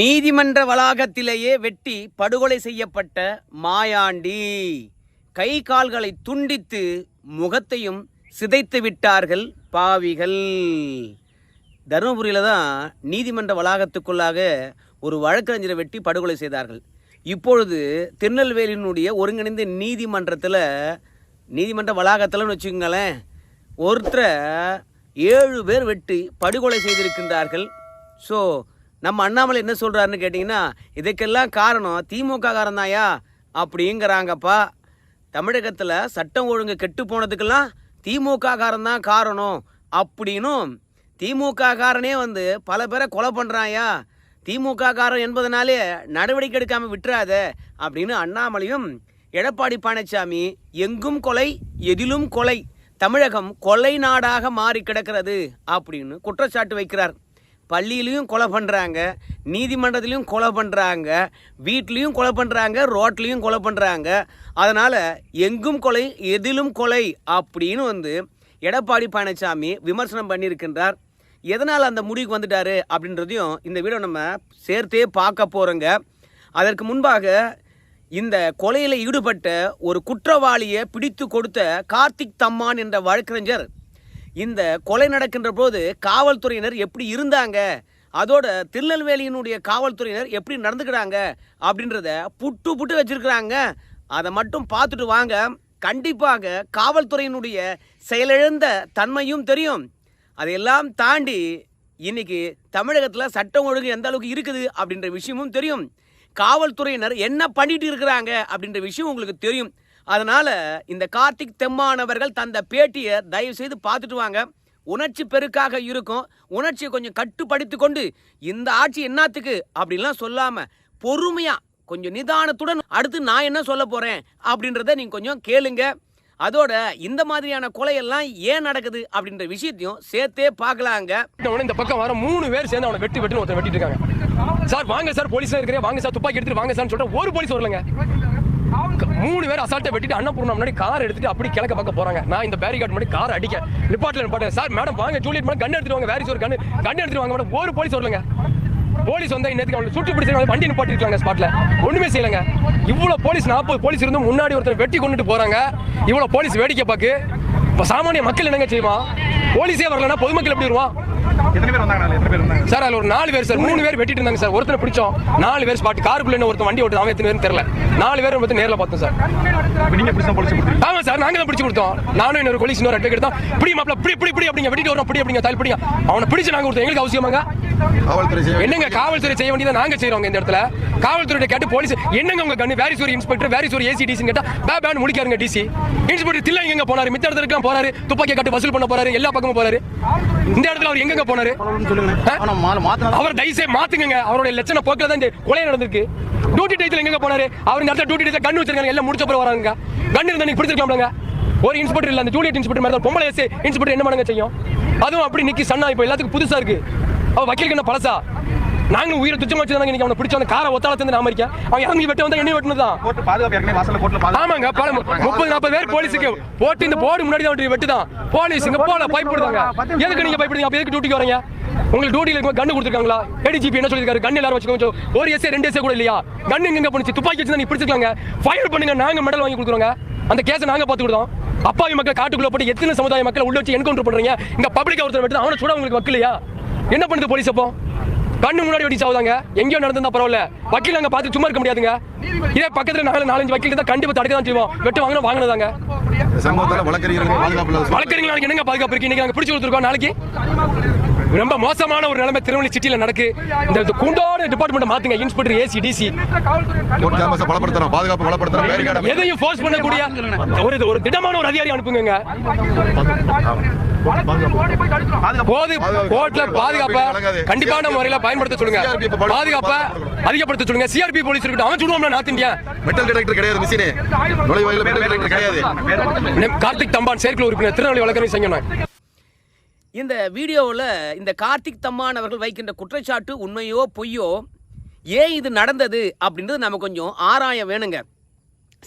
நீதிமன்ற வளாகத்திலேயே வெட்டி படுகொலை செய்யப்பட்ட மாயாண்டி. கை கால்களை துண்டித்து முகத்தையும் சிதைத்து விட்டார்கள் பாவிகள். தருமபுரியில் தான் நீதிமன்ற வளாகத்துக்குள்ளாக ஒரு வழக்கறிஞரை வெட்டி படுகொலை செய்தார்கள். இப்பொழுது திருநெல்வேலியினுடைய ஒருங்கிணைந்த நீதிமன்றத்தில் நீதிமன்ற வளாகத்தில்னு வச்சுக்கோங்களேன் ஒருத்தரை ஏழு பேர் வெட்டி படுகொலை செய்திருக்கின்றார்கள். ஸோ நம்ம அண்ணாமலை என்ன சொல்கிறாருன்னு கேட்டிங்கன்னா இதுக்கெல்லாம் காரணம் திமுக காரந்தாயா அப்படிங்கிறாங்கப்பா. தமிழகத்தில் சட்டம் ஒழுங்கு கெட்டு போனதுக்கெல்லாம் திமுக காரன் தான் காரணம் அப்படின்னும் திமுக காரனே வந்து பல பேரை கொலை பண்ணுறாயா திமுக காரன் என்பதனாலே நடவடிக்கை எடுக்காமல் விட்டுறாத அப்படின்னு அண்ணாமலையும் எடப்பாடி பழனிசாமி எங்கும் கொலை எதிலும் கொலை. தமிழகம் கொலை நாடாக மாறி கிடக்கிறது அப்படின்னு குற்றச்சாட்டு வைக்கிறார். பள்ளியிலையும் கொலை பண்ணுறாங்க நீதிமன்றத்திலையும் கொலை பண்ணுறாங்க வீட்லேயும் கொலை பண்ணுறாங்க ரோட்லேயும் கொலை பண்ணுறாங்க அதனால் எங்கும் கொலை எதிலும் கொலை அப்படின்னு வந்து எடப்பாடி பழனிசாமி விமர்சனம் பண்ணியிருக்கின்றார். எதனால் அந்த முடிவுக்கு வந்துட்டாரு அப்படின்றதையும் இந்த வீடியோ நம்ம சேர்த்தே பார்க்க போகிறோங்க அதற்கு முன்பாக இந்த கொலையில் ஈடுபட்ட ஒரு குற்றவாளியை பிடித்து கொடுத்த கார்த்திக் தம்மான் என்ற வழக்கறிஞர் இந்த கொலை நடக்கின்ற போது காவல்துறையினர் எப்படி இருந்தாங்க? அதோட திருநெல்வேலியினுடைய காவல்துறையினர் எப்படி நடந்துக்கிறாங்க? அப்படின்றத புட்டு புட்டு வச்சிருக்கிறாங்க. அதை மட்டும் பார்த்துட்டு வாங்க. கண்டிப்பாக காவல்துறையினுடைய செயலிழந்த தன்மையும் தெரியும். அதையெல்லாம் தாண்டி இன்னைக்கு தமிழகத்தில் சட்டம் ஒழுங்கு எந்த அளவுக்கு இருக்குது அப்படின்ற விஷயமும் தெரியும். காவல்துறையினர் என்ன பண்ணிட்டு இருக்கிறாங்க அப்படின்ற விஷயம் உங்களுக்கு தெரியும். அதனால் இந்த கார்த்திக் தெம்மானவர்கள் தந்த பேட்டியை தயவு செய்து பார்த்துட்டு வாங்க. உணர்ச்சி பெருக்காக இருக்கும். உணர்ச்சியை கொஞ்சம் கட்டுப்படுத்தி கொண்டு இந்த ஆட்சி என்னத்துக்கு அப்படின்லாம் சொல்லாமல் பொறுமையாக கொஞ்சம் நிதானத்துடன் அடுத்து நான் என்ன சொல்ல போகிறேன் அப்படின்றத நீங்கள் கொஞ்சம் கேளுங்க. அதோட இந்த மாதிரியான கொலையெல்லாம் ஏன் நடக்குது அப்படின்ற விஷயத்தையும் சேர்த்தே பார்க்கலாங்க. இந்த பக்கம் வர மூணு பேர் சேர்ந்து அவனை வெட்டி வெட்டி ஒருத்தர் வெட்டிட்டு இருக்காங்க. சார் வாங்க சார் போலீஸ்ல இருக்கிறேன் வாங்க சார் துப்பாக்கி எடுத்துட்டு வாங்க சார் சொல்ற ஒரு போலீஸ் வரலங்க. பேர் அசால்ட்டை வெட்டிட்டு அன்னபூர்ணா முன்னாடி கார் எடுத்துட்டு அப்படி கிழக்க பார்க்க போறாங்க. நான் இந்த பேரிகார்டு முன்னாடி கார் அடிக்க. நிப்பாட்டில் நிப்பாட்டேன் சார் மேடம் வாங்க. ஜூலியட் மேடம் கண்ணு எடுத்துட்டு வாங்க. ஒரு கண்ணு கண்ணு எடுத்துட்டு வாங்க. மேடம் ஒரு போலீஸ் வரலங்க. போலீஸ் வந்தா இன்னத்துக்கு அவங்களை சுட்டு பிடிச்சாங்க வண்டி நிப்பாட்டி இருக்காங்க ஸ்பாட்ல ஒண்ணுமே செய்யலங்க. இவ்வளவு போலீஸ் நாற்பது போலீஸ் இருந்து முன்னாடி ஒருத்தர் வெட்டி கொண்டுட்டு போறாங்க. இவ்வளவு போலீஸ் வேடிக்கை பார்க்கு இப்ப சாமானிய மக்கள் என்னங்க செய்வான்? போலீஸே வரலன்னா பொதுமக்கள் எப்படி வருவான்? எத்தனை பேர் வந்தாங்க நாலு எத்தனை பேர் வந்தாங்க சார் அதுல ஒரு நாலு பேர் சார். மூணு பேர் வெட்டிட்டு இருந்தாங்க சார். ஒருத்தனை பிடிச்சோம். நாலு பேர் ஸ்பாட் காருக்குள்ள என்ன ஒருத்தன் வண்டி ஓட்டு அவன் எத்தனை பேரும் தெரியல. நாலு பேர் பத்தி நேர்ல பார்த்தோம் சார். இப்ப நீங்க பிடிச்சா போலீஸ் கொடுத்தீங்க? ஆமா சார் நாங்க தான் பிடிச்சு கொடுத்தோம். நானும் இன்னொரு போலீஸ் இன்னொரு அட்வொகேட் தான். பிடி மாப்ள பிடி பிடி பிடி அப்படிங்க வெட்டிட்டு வரோம் பிடி அப்படிங்க தால் பிடிங்க. அவனை பிடிச்சு நாங்க கொடுத்தோம். எங்களுக்கு அவசியமாங்க? என்னங்க காவல்துறை செய்ய வேண்டியதை நாங்க செய்றோங்க இந்த இடத்துல? காவல்துறை கேட்டு போலீஸ் என்னங்க உங்க கண்ணு? வேரிசூர் இன்ஸ்பெக்டர் வேரிசூர் ஏசி டிசி கேட்டா பே பேன் முடிக்காருங்க டிசி இன்ஸ்பெக்டர் தில்ல எங்க போனாரு. மித்த இடத்துக்கு போறாரு. துப்பாக்கி கட்டு வசூல் பண்ண போறாரு. எல்லா பக்கமும் போறாரு. இந்த இடத்துல அவர் எங்கங்க போனாரு? மாத்தினா அவர் தயவுசெய்து மாத்துங்க அவருடைய லட்சண போக்கில தான் கொலை நடந்திருக்கு. டியூட்டி டயத்துல எங்க போனாரு? அவர் இந்த இடத்துல டியூட்டி டயத்துல கன் வச்சிருக்காங்க. எல்லாம் முடிச்ச பிறகு வராங்க. கன் இருந்தா நீங்க பிடிச்சிருக்கலாம்லங்க. ஒரு இன்ஸ்பெக்டர் இல்ல அந்த ஜூலியட் இன்ஸ்பெக்டர் மாதிரி பொம்பளை இன்ஸ்பெக்டர் என்ன பண்ணுங்க செய்யும்? அதுவும் அப்படி நிக்கி சன்னா இப்போ எல்லாத்துக்கும் புதுசா இருக்கு. அவ வக்கீலுக்கு என்ன பழசா? நாங்க உயிரை துச்சமா வச்சு இன்னைக்கு அவனை பிடிச்ச காரை ஒத்தாளத்துல நாம இருக்கேன். அவன் இறங்கி வெட்ட வந்தா என்ன பாதுகாப்பு ஏற்கனவே வாசல்ல பாதுகாப்பு. ஆமாங்க பல முப்பது நாற்பது பேர் போலீஸுக்கு போட்டு இந்த போர்டு முன்னாடி தான் வெட்டு தான் போலீஸ் இங்க போல பயப்படுதாங்க எதுக்கு நீங்க பயப்படுங்க அப்ப எதுக்கு டியூட்டிக்கு வரீங்க உங்களுக்கு டியூட்டில இருக்கும் கண்ணு கொடுத்துருக்காங்களா? ஏடிஜிபி என்ன சொல்லிருக்காரு கண்ணு எல்லாரும் வச்சுக்கோங்க. ஒரு எஸ்ஏ ரெண்டு எஸ்ஏ கூட இல்லையா? கண்ணு எங்க பண்ணுச்சு துப்பாக்கி வச்சு நீ பிடிச்சிருக்காங்க ஃபயர் பண்ணுங்க நாங்க மெடல் வாங்கி கொடுக்குறோங்க. அந்த கேஸை நாங்க பார்த்து கொடுத்தோம். அப்பாவி மக்கள் காட்டுக்குள்ள போட்டு எத்தனை சமுதாய மக்கள் உள்ள வச்சு என்கவுண்டர் பண்றீங்க? இங்க பப்ளிக் ஒருத்தர் வெட்டு அவனை சுட உங்களுக்கு வக்கலையா என்ன பண்ணுது போலீஸ் அப்போ? கண்ணு முன்னாடி வெடி சாவுதாங்க. எங்கேயோ நடந்திருந்தா பரவாயில்ல. வக்கீல் அங்க பார்த்து சும்மா இருக்க முடியாதுங்க. இதே பக்கத்துல நாலு நாலஞ்சு வக்கீல் தான் கண்டிப்பா தடுக்க தான் செய்வோம். வெட்டு வாங்கினா வாங்கினதாங்க. இந்த சம்பவத்தால வழக்கறிஞர்கள் பாதுகாப்பு இல்லாத சூழ்நிலை. வழக்கறிஞர் நாளைக்கு என்னங்க பாதுகாப்பு இருக்கு? இன்னைக்கு நாங்க பிடிச்சு கொடுத்துருக்கோம் நாளைக்கு? ரொம்ப மோசமான ஒரு நிலைமை திருநெல்வேலி சிட்டில நடக்கு. இந்த குண்டோட டிபார்ட்மெண்ட் மாத்துங்க. இன்ஸ்பெக்டர் ஏசி டிசி பலப்படுத்தணும் பாதுகாப்பு பலப்படுத்தணும் எதையும் ஃபோர்ஸ் பண்ணக்கூடிய ஒரு ஒரு திடமான ஒரு அதிகாரி அனுப்புங்க போது கோர்ட்ல பாதுகாப்ப. கண்டிப்பான முறையில பயன்படுத்த சொல்லுங்க. பாதுகாப்ப அதிகப்படுத்த சொல்லுங்க. சிஆர்பி போலீஸ் இருக்கட்டும். அவன் சொல்லுவோம்ல நார்த் இந்தியா. மெட்டல் டிடெக்டர் கிடையாது மிஷினு. நுழைவாயில மெட்டல் டிடெக்டர் கிடையாது. கார்த்திக் தம்பான் செயற்குழு உறுப்பினர் திருநெல்வேலி வழக்கறிஞர் செய்யணும் இந்த வீடியோவில் இந்த கார்த்திக் தம்மான் அவர்கள் வைக்கின்ற குற்றச்சாட்டு உண்மையோ பொய்யோ ஏன் இது நடந்தது அப்படின்றது நம்ம கொஞ்சம் ஆராய வேணுங்க.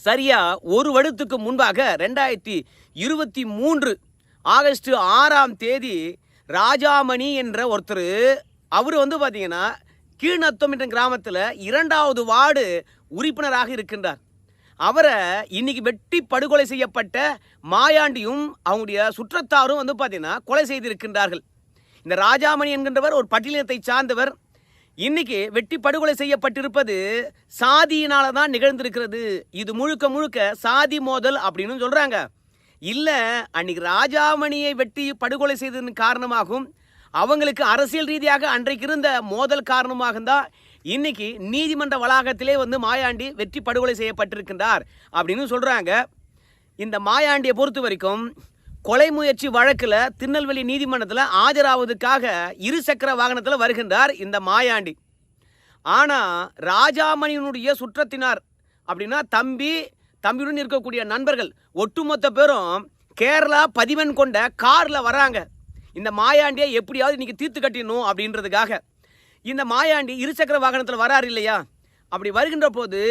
சரியா ஒரு வருடத்துக்கு முன்பாக ரெண்டாயிரத்தி இருபத்தி மூன்று ஆகஸ்ட் ஆறாம் தேதி ராஜாமணி என்ற ஒருத்தர் அவர் வந்து பார்த்தீங்கன்னா கீழ்நத்தம் என்ற கிராமத்தில் இரண்டாவது வார்டு உறுப்பினராக இருக்கின்றார். அவரை இன்னைக்கு வெட்டி படுகொலை செய்யப்பட்ட மாயாண்டியும் அவங்களுடைய சுற்றத்தாரும் வந்து பார்த்தீங்கன்னா கொலை செய்திருக்கின்றார்கள். இந்த ராஜாமணி என்கின்றவர் ஒரு பட்டியலினத்தை சார்ந்தவர். இன்னைக்கு வெட்டி படுகொலை செய்யப்பட்டிருப்பது சாதியினால தான் நிகழ்ந்திருக்கிறது. இது முழுக்க முழுக்க சாதி மோதல் அப்படின்னு சொல்கிறாங்க இல்லை அன்னைக்கு ராஜாமணியை வெட்டி படுகொலை செய்ததன் காரணமாகும் அவங்களுக்கு அரசியல் ரீதியாக அன்றைக்கு இருந்த மோதல் காரணமாக தான் இன்னைக்கு நீதிமன்ற வளாகத்திலே வந்து மாயாண்டி வெற்றி படுகொலை செய்யப்பட்டிருக்கின்றார் அப்படின்னு சொல்கிறாங்க இந்த மாயாண்டியை பொறுத்த வரைக்கும் கொலை முயற்சி வழக்கில் திருநெல்வேலி நீதிமன்றத்தில் ஆஜராவதுக்காக இருசக்கர வாகனத்தில் வருகின்றார் இந்த மாயாண்டி. ஆனால் ராஜாமணியினுடைய சுற்றத்தினார் அப்படின்னா தம்பி தம்பியுடன் இருக்கக்கூடிய நண்பர்கள் ஒட்டுமொத்த பேரும் கேரளா பதிவன் கொண்ட காரில் வராங்க. இந்த மாயாண்டியை எப்படியாவது இன்றைக்கி தீர்த்து கட்டிடணும் அப்படின்றதுக்காக. இந்த மாயாண்டி இருசக்கர வாகனத்தில் வராரு இல்லையா? அப்படி வருகின்ற போது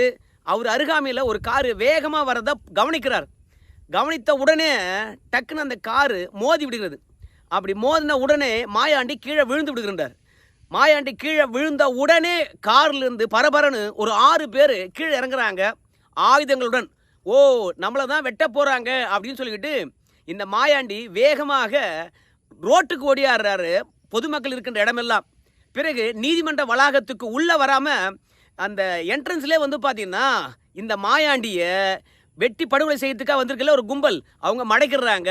அவர் அருகாமையில் ஒரு காரு வேகமாக வரதை கவனிக்கிறார். கவனித்த உடனே டக்குன்னு அந்த காரு மோதி விடுகிறது. அப்படி மோதின உடனே மாயாண்டி கீழே விழுந்து விடுகின்றார். மாயாண்டி கீழே விழுந்த உடனே கார்லேருந்து பரபரன்னு ஒரு ஆறு பேர் கீழே இறங்குறாங்க ஆயுதங்களுடன். ஓ நம்மளை தான் வெட்ட போகிறாங்க அப்படின்னு சொல்லிக்கிட்டு இந்த மாயாண்டி வேகமாக ரோட்டுக்கு ஓடியாடுறாரு பொதுமக்கள் இருக்கின்ற இடமெல்லாம். பிறகு நீதிமன்ற வளாகத்துக்கு உள்ளே வராமல் அந்த என்ட்ரன்ஸ்லேயே வந்து பார்த்தீங்கன்னா இந்த மாயாண்டியை வெட்டி படுகொலை செய்யறதுக்காக வந்திருக்கல ஒரு கும்பல். அவங்க மடைக்கிடுறாங்க.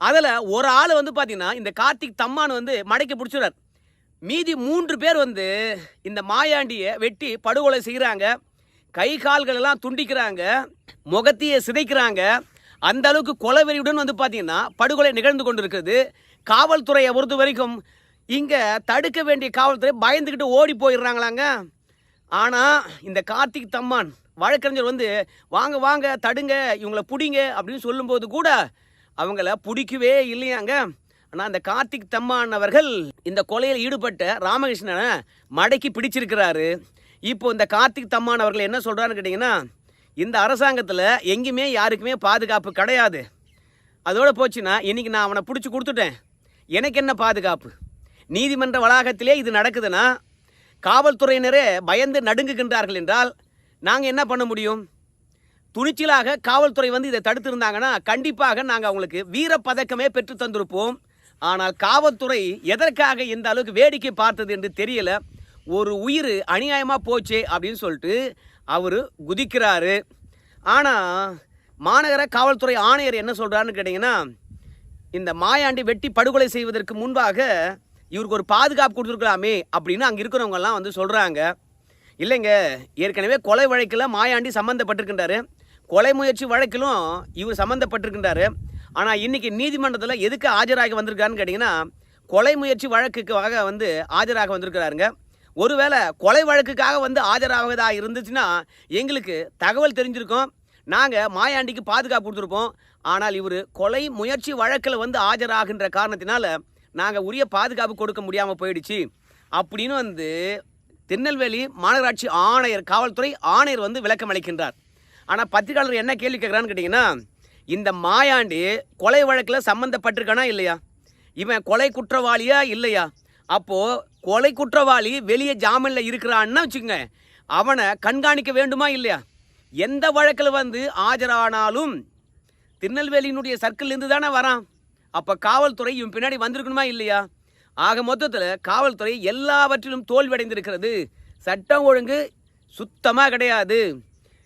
அதில் ஒரு ஆள் வந்து பார்த்தீங்கன்னா இந்த கார்த்திக் தம்மான் வந்து மடைக்க பிடிச்சிடுறார். மீதி மூன்று பேர் வந்து இந்த மாயாண்டியை வெட்டி படுகொலை செய்கிறாங்க கை கால்கள் எல்லாம் துண்டிக்கிறாங்க முகத்தையே சிதைக்கிறாங்க. அந்த அளவுக்கு கொலவெறியுடன் வந்து பார்த்தீங்கன்னா படுகொலை நிகழ்ந்து கொண்டிருக்கிறது. காவல்துறையை பொறுத்த வரைக்கும் இங்கே தடுக்க வேண்டிய காவல்துறை பயந்துக்கிட்டு ஓடி போயிடுறாங்களாங்க. ஆனால் இந்த கார்த்திக் தம்மான் வழக்கறிஞர் வந்து வாங்க வாங்க தடுங்க இவங்களை பிடிங்க அப்படின்னு சொல்லும்போது கூட அவங்கள பிடிக்கவே இல்லையாங்க. ஆனால் அந்த கார்த்திக் தம்மான் அவர்கள் இந்த கொலையில் ஈடுபட்ட ராமகிருஷ்ணனை மடக்கி பிடிச்சிருக்கிறாரு. இப்போ இந்த கார்த்திக் தம்மான் அவர்கள் என்ன சொல்கிறான்னு கேட்டிங்கன்னா இந்த அரசாங்கத்தில் எங்கேயுமே யாருக்குமே பாதுகாப்பு கிடையாது. அதோடு போச்சுன்னா இன்னைக்கு நான் அவனை பிடிச்சி கொடுத்துட்டேன். எனக்கு என்ன பாதுகாப்பு? நீதிமன்ற வளாகத்திலே இது நடக்குதுன்னா காவல்துறையினரே பயந்து நடுங்குகின்றார்கள் என்றால் நாங்கள் என்ன பண்ண முடியும்? துணிச்சலாக காவல்துறை வந்து இதை தடுத்திருந்தாங்கன்னா கண்டிப்பாக நாங்கள் அவங்களுக்கு வீர பதக்கமே பெற்று தந்திருப்போம். ஆனால் காவல்துறை எதற்காக இந்த அளவுக்கு வேடிக்கை பார்த்தது என்று தெரியல. ஒரு உயிர் அநியாயமாக போச்சே அப்படின்னு சொல்லிட்டு அவர் குதிக்கிறாரு. ஆனால் மாநகர காவல்துறை ஆணையர் என்ன சொல்கிறாருன்னு கேட்டிங்கன்னா இந்த மாயாண்டி வெட்டி படுகொலை செய்வதற்கு முன்பாக இவருக்கு ஒரு பாதுகாப்பு கொடுத்துருக்கலாமே அப்படின்னு அங்கே இருக்கிறவங்கெல்லாம் வந்து சொல்கிறாங்க இல்லைங்க ஏற்கனவே கொலை வழக்கில் மாயாண்டி சம்மந்தப்பட்டிருக்கின்றாரு கொலை முயற்சி வழக்கிலும் இவர் சம்மந்தப்பட்டிருக்கின்றாரு ஆனால் இன்னைக்கு நீதிமன்றத்தில் எதுக்கு ஆஜராகி வந்திருக்காருன்னு கேட்டிங்கன்னா கொலை முயற்சி வழக்குக்காக வந்து ஆஜராக வந்திருக்கிறாருங்க. ஒருவேளை கொலை வழக்குக்காக வந்து ஆஜராவதா இருந்துச்சுன்னா எங்களுக்கு தகவல் தெரிஞ்சிருக்கோம். நாங்கள் மாயாண்டிக்கு பாதுகாப்பு கொடுத்துருப்போம். ஆனால் இவர் கொலை முயற்சி வழக்கில் வந்து ஆஜராகின்ற காரணத்தினால நாங்கள் உரிய பாதுகாப்பு கொடுக்க முடியாமல் போயிடுச்சு. அப்படின்னு வந்து திருநெல்வேலி மாநகராட்சி ஆணையர் காவல்துறை ஆணையர் வந்து விளக்கம் அளிக்கின்றார். ஆனால் பத்திரிகையாளர் என்ன கேள்வி கேட்குறான்னு கேட்டிங்கன்னா இந்த மாயாண்டி கொலை வழக்கில் சம்மந்தப்பட்டிருக்கானா இல்லையா? இவன் கொலை குற்றவாளியா இல்லையா? அப்போது கொலை குற்றவாளி வெளியே ஜாமீனில் இருக்கிறான்னு வச்சுக்கோங்க. அவனை கண்காணிக்க வேண்டுமா இல்லையா? எந்த வழக்கில் வந்து ஆஜரானாலும் திருநெல்வேலியினுடைய சர்க்கிள்லேருந்து தானே வரான். அப்போ காவல்துறை இவன் பின்னாடி வந்திருக்கணுமா இல்லையா? ஆக மொத்தத்தில் காவல்துறை எல்லாவற்றிலும் தோல்வியடைந்திருக்கிறது. சட்டம் ஒழுங்கு சுத்தமாக கிடையாது.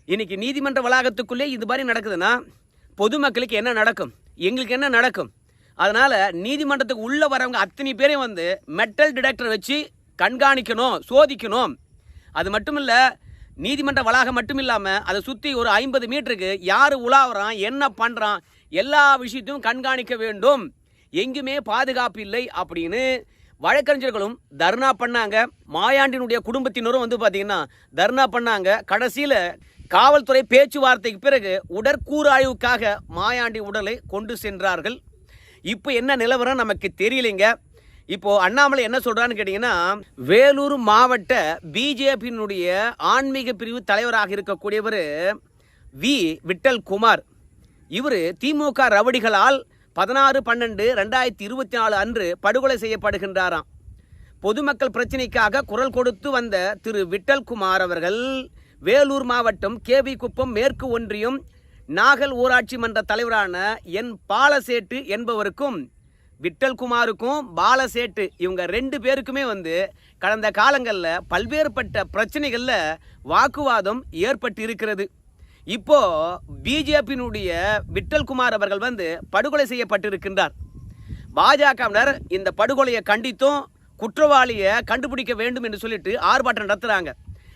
இன்றைக்கி நீதிமன்ற வளாகத்துக்குள்ளே இது மாதிரி நடக்குதுன்னா பொதுமக்களுக்கு என்ன நடக்கும்? எங்களுக்கு என்ன நடக்கும்? அதனால் நீதிமன்றத்துக்கு உள்ளே வரவங்க அத்தனை பேரையும் வந்து மெட்டல் டிடெக்டர் வச்சு கண்காணிக்கணும் சோதிக்கணும். அது மட்டும் இல்லை நீதிமன்ற வளாகம் மட்டும் இல்லாமல் அதை சுற்றி ஒரு ஐம்பது மீட்டருக்கு யார் உலாவுறான் என்ன பண்ணுறான் எல்லா விஷயத்தையும் கண்காணிக்க வேண்டும். எங்குமே பாதுகாப்பு இல்லை அப்படின்னு வழக்கறிஞர்களும் தர்ணா பண்ணாங்க. மாயாண்டினுடைய குடும்பத்தினரும் வந்து பார்த்தீங்கன்னா தர்ணா பண்ணாங்க. கடைசியில் காவல்துறை பேச்சுவார்த்தைக்கு பிறகு உடற்கூறாய்வுக்காக மாயாண்டி உடலை கொண்டு சென்றார்கள். இப்போ என்ன நிலவரம் நமக்கு தெரியலைங்க. இப்போது அண்ணாமலை என்ன சொல்கிறான்னு கேட்டிங்கன்னா வேலூர் மாவட்ட பிஜேபியினுடைய ஆன்மீக பிரிவு தலைவராக இருக்கக்கூடியவர் வி. விட்டல் குமார் இவர் திமுக ரவடிகளால் பதினாறு பன்னெண்டு ரெண்டாயிரத்தி இருபத்தி நாலு அன்று படுகொலை செய்யப்படுகின்றாராம். பொதுமக்கள் பிரச்சினைக்காக குரல் கொடுத்து வந்த திரு. விட்டல்குமார் அவர்கள் வேலூர் மாவட்டம் கேவி குப்பம் மேற்கு ஒன்றியம் நாகல் ஊராட்சி மன்ற தலைவரான என் பாலசேட்டு என்பவருக்கும் விட்டல்குமாருக்கும் பாலசேட்டு இவங்க ரெண்டு பேருக்குமே வந்து கடந்த காலங்களில் பல்வேறுபட்ட பிரச்சனைகளில் வாக்குவாதம் ஏற்பட்டு இருக்கிறது இப்போ பிஜேபியினுடைய விட்டல்குமார் அவர்கள் வந்து படுகொலை செய்யப்பட்டிருக்கின்றார். பாஜகவினர் இந்த படுகொலையை கண்டித்தும் குற்றவாளியை கண்டுபிடிக்க வேண்டும் என்று சொல்லிட்டு ஆர்ப்பாட்டம் நடத்துகிறாங்க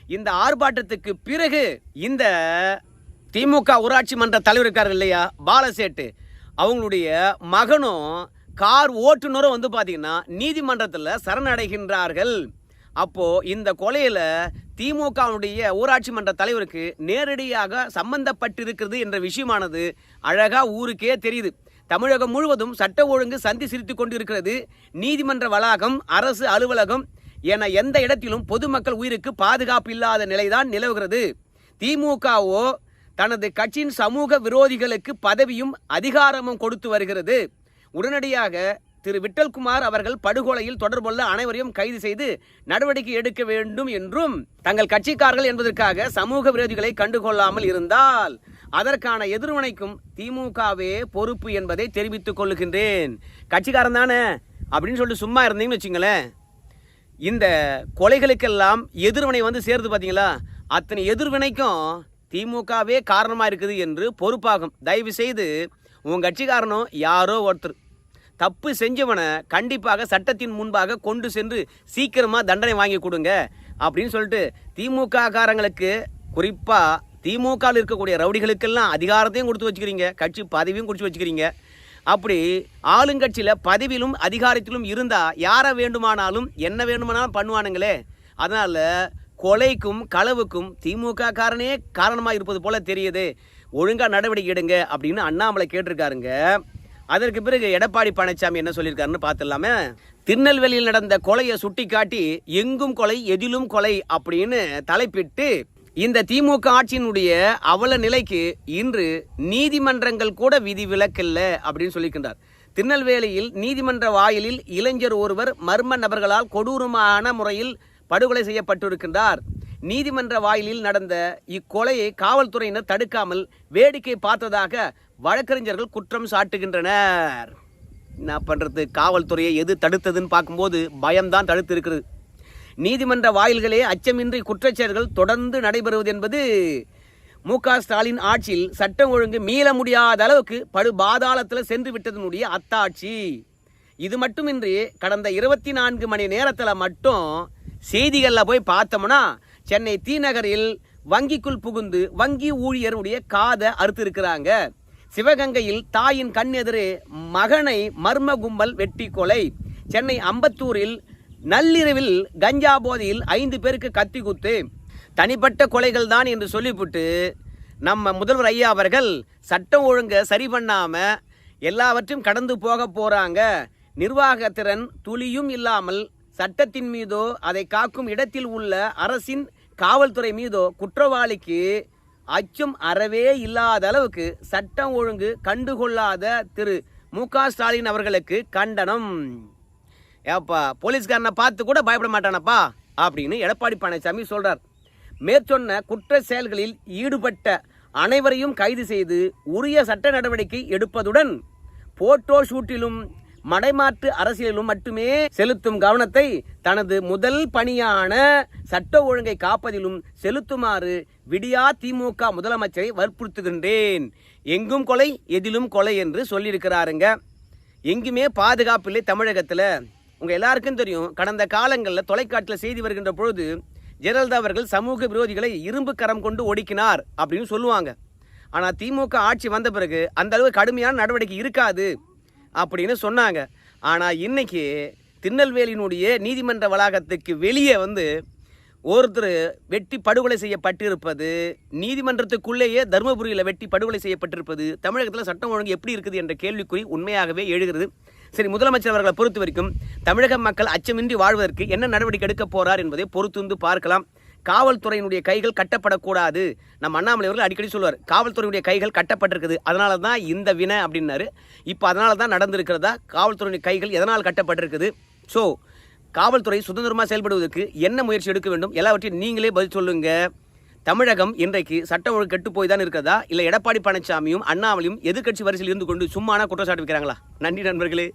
இந்த ஆர்ப்பாட்டத்துக்கு பிறகு இந்த திமுக ஊராட்சி மன்ற தலைவர் இருக்கார் இல்லையா? பாலசேட்டு. அவங்களுடைய மகனும் கார் ஓட்டுநரும் வந்து பார்த்தீங்கன்னா நீதிமன்றத்தில் சரணடைகின்றார்கள். அப்போது இந்த கொலையில் திமுகவுடைய ஊராட்சி மன்ற தலைவருக்கு நேரடியாக சம்பந்தப்பட்டிருக்கிறது என்ற விஷயமானது அழகாக ஊருக்கே தெரியுது. தமிழகம் முழுவதும் சட்ட ஒழுங்கு சந்தி சிரித்து கொண்டிருக்கிறது. நீதிமன்ற வளாகம் அரசு அலுவலகம் என எந்த இடத்திலும் பொதுமக்கள் உயிருக்கு பாதுகாப்பு இல்லாத நிலைதான் நிலவுகிறது. திமுகவோ தனது கட்சியின் சமூக விரோதிகளுக்கு பதவியும் அதிகாரமும் கொடுத்து வருகிறது. உடனடியாக திரு விட்டல்குமார் அவர்கள் படுகொலையில் தொடர்புள்ள அனைவரையும் கைது செய்து நடவடிக்கை எடுக்க வேண்டும் என்றும் தங்கள் கட்சிக்காரர்கள் என்பதற்காக சமூக விரோதிகளை கண்டுகொள்ளாமல் இருந்தால் அதற்கான எதிர்வினைக்கும் திமுகவே பொறுப்பு என்பதை தெரிவித்துக் கொள்ளுகின்றேன் கட்சிக்காரன் தானே? அப்படின்னு சொல்லிட்டு சும்மா இருந்தீங்கன்னு வச்சுங்களேன். இந்த கொலைகளுக்கெல்லாம் எதிர்வினை வந்து சேருது பார்த்தீங்களா அத்தனை எதிர்வினைக்கும் திமுகவே காரணமாக இருக்குது என்று பொறுப்பாகும். தயவு செய்து உன் கட்சிக்காரனும் யாரோ ஒருத்தர் தப்பு செஞ்சவனை கண்டிப்பாக சட்டத்தின் முன்பாக கொண்டு சென்று சீக்கிரமாக தண்டனை வாங்கி கொடுங்க அப்படின்னு சொல்லிட்டு திமுக காரங்களுக்கு குறிப்பாக திமுகவில் இருக்கக்கூடிய ரவுடிகளுக்கெல்லாம் அதிகாரத்தையும் கொடுத்து வச்சுக்கிறீங்க கட்சி பதவியும் கொடுத்து வச்சுக்கிறீங்க. அப்படி ஆளுங்கட்சியில் பதவியிலும் அதிகாரத்திலும் இருந்தால் யாரை வேண்டுமானாலும் என்ன வேண்டுமானாலும் பண்ணுவானுங்களே. அதனால் கொலைக்கும் களவுக்கும் திமுக காரனே காரணமாக இருப்பது போல தெரியுது. ஒழுங்காக நடவடிக்கை எடுங்க அப்படின்னு அண்ணாமலை கேட்டிருக்காருங்க. அதற்கு பிறகு எடப்பாடி பழனிசாமி என்ன சொல்லியிருக்காருன்னு பார்த்துடலாமே. திருநெல்வேலியில் நடந்த கொலையை சுட்டிக்காட்டி எங்கும் கொலை எதிலும் கொலை அப்படின்னு தலைப்பிட்டு இந்த திமுக ஆட்சியினுடைய அவல நிலைக்கு இன்று நீதிமன்றங்கள் கூட விதி விலக்கில்ல அப்படின்னு சொல்லியிருக்கின்றார். திருநெல்வேலியில் நீதிமன்ற வாயிலில் இளைஞர் ஒருவர் மர்ம நபர்களால் கொடூரமான முறையில் படுகொலை செய்யப்பட்டிருக்கின்றார். நீதிமன்ற வாயிலில் நடந்த இக்கொலையை காவல்துறையினர் தடுக்காமல் வேடிக்கை பார்த்ததாக வழக்கறிஞர்கள் குற்றம் சாட்டுகின்றனர். என்ன பண்ணுறது காவல்துறையை எது தடுத்ததுன்னு பார்க்கும்போது பயம்தான் தடுத்து இருக்கிறது நீதிமன்ற வாயில்களே அச்சமின்றி குற்றச்செயல்கள் தொடர்ந்து நடைபெறுவது என்பது மு ஸ்டாலின் ஆட்சியில் சட்டம் ஒழுங்கு மீள முடியாத அளவுக்கு படு பாதாளத்தில் சென்று விட்டதனுடைய அத்தாட்சி. இது மட்டுமின்றி கடந்த இருபத்தி நான்கு மணி நேரத்தில் மட்டும் செய்திகளில் போய் பார்த்தோம்னா சென்னை தீநகரில் வங்கிக்குள் புகுந்து வங்கி ஊழியருடைய காதை அறுத்திருக்கிறாங்க. சிவகங்கையில் தாயின் கண் எதிரே மகனை மர்ம கும்பல் வெட்டி கொலை. சென்னை அம்பத்தூரில் நள்ளிரவில் கஞ்சா போதையில் ஐந்து பேருக்கு கத்தி குத்து. தனிப்பட்ட கொலைகள் தான் என்று சொல்லிவிட்டு நம்ம முதல்வர் ஐயா அவர்கள் சட்டம் ஒழுங்கை சரி பண்ணாமல் எல்லாவற்றையும் கடந்து போக போகிறாங்க நிர்வாகத்திறன் துளியும் இல்லாமல் சட்டத்தின் மீதோ அதை காக்கும் இடத்தில் உள்ள அரசின் காவல்துறை மீதோ குற்றவாளிக்கு அச்சம் அறவே இல்லாத அளவுக்கு சட்டம் ஒழுங்கு கண்டுகொள்ளாத திரு மு க ஸ்டாலின் அவர்களுக்கு கண்டனம். ஏப்பா போலீஸ்காரனை பார்த்து கூட பயப்பட மாட்டானப்பா? அப்படின்னு எடப்பாடி பழனிசாமி சொல்றார். மேற்சொன்ன குற்ற செயல்களில் ஈடுபட்ட அனைவரையும் கைது செய்து உரிய சட்ட நடவடிக்கை எடுப்பதுடன் போட்டோ ஷூட்டிலும் மடைமாற்று அரசியலிலும் மட்டுமே செலுத்தும் கவனத்தை தனது முதல் பணியான சட்ட ஒழுங்கை காப்பதிலும் செலுத்துமாறு விடியா திமுக முதலமைச்சரை வற்புறுத்துகின்றேன். எங்கும் கொலை எதிலும் கொலை என்று சொல்லியிருக்கிறாருங்க. எங்குமே பாதுகாப்பில்லை தமிழகத்தில். உங்கள் எல்லாருக்கும் தெரியும் கடந்த காலங்களில் தொலைக்காட்சியில் செய்தி வருகின்ற பொழுது ஜெயலலிதா அவர்கள் சமூக விரோதிகளை இரும்பு கரம் கொண்டு ஒடுக்கினார் அப்படின்னு சொல்லுவாங்க. ஆனால் திமுக ஆட்சி வந்த பிறகு அந்த அளவு கடுமையான நடவடிக்கை இருக்காது. அப்படின்னு சொன்னாங்க. ஆனால் இன்னைக்கு திருநெல்வேலியினுடைய நீதிமன்ற வளாகத்துக்கு வெளியே வந்து ஒருத்தர் வெட்டி படுகொலை செய்யப்பட்டிருப்பது நீதிமன்றத்துக்குள்ளேயே தருமபுரியில் வெட்டி படுகொலை செய்யப்பட்டிருப்பது தமிழகத்தில் சட்டம் ஒழுங்கு எப்படி இருக்குது என்ற கேள்விக்குறி உண்மையாகவே எழுகிறது. சரி முதலமைச்சர் அவர்களை பொறுத்த வரைக்கும் தமிழக மக்கள் அச்சமின்றி வாழ்வதற்கு என்ன நடவடிக்கை எடுக்க போகிறார் என்பதை பொறுத்திருந்து பார்க்கலாம். காவல்துறையினுடைய கைகள் கட்டப்படக்கூடாது. நம்ம அண்ணாமலை அவர்கள் அடிக்கடி சொல்லுவார் காவல்துறையினுடைய கைகள் கட்டப்பட்டிருக்குது. அதனால தான் இந்த வினை அப்படின்னாரு. இப்போ அதனால தான் நடந்திருக்கிறதா? காவல்துறையினுடைய கைகள் எதனால் கட்டப்பட்டிருக்குது? ஸோ காவல்துறை சுதந்திரமாக செயல்படுவதற்கு என்ன முயற்சி எடுக்க வேண்டும்? எல்லாவற்றையும் நீங்களே பதில் சொல்லுங்க. தமிழகம் இன்றைக்கு சட்ட ஒழுங்கு கெட்டு போய் தான் இருக்கிறதா? இல்லை எடப்பாடி பழனிசாமியும் அண்ணாமலையும் எதிர்க்கட்சி வரிசையில் இருந்து கொண்டு சும்மானா குற்றச்சாட்டு வைக்கிறாங்களா? நன்றி நண்பர்களே.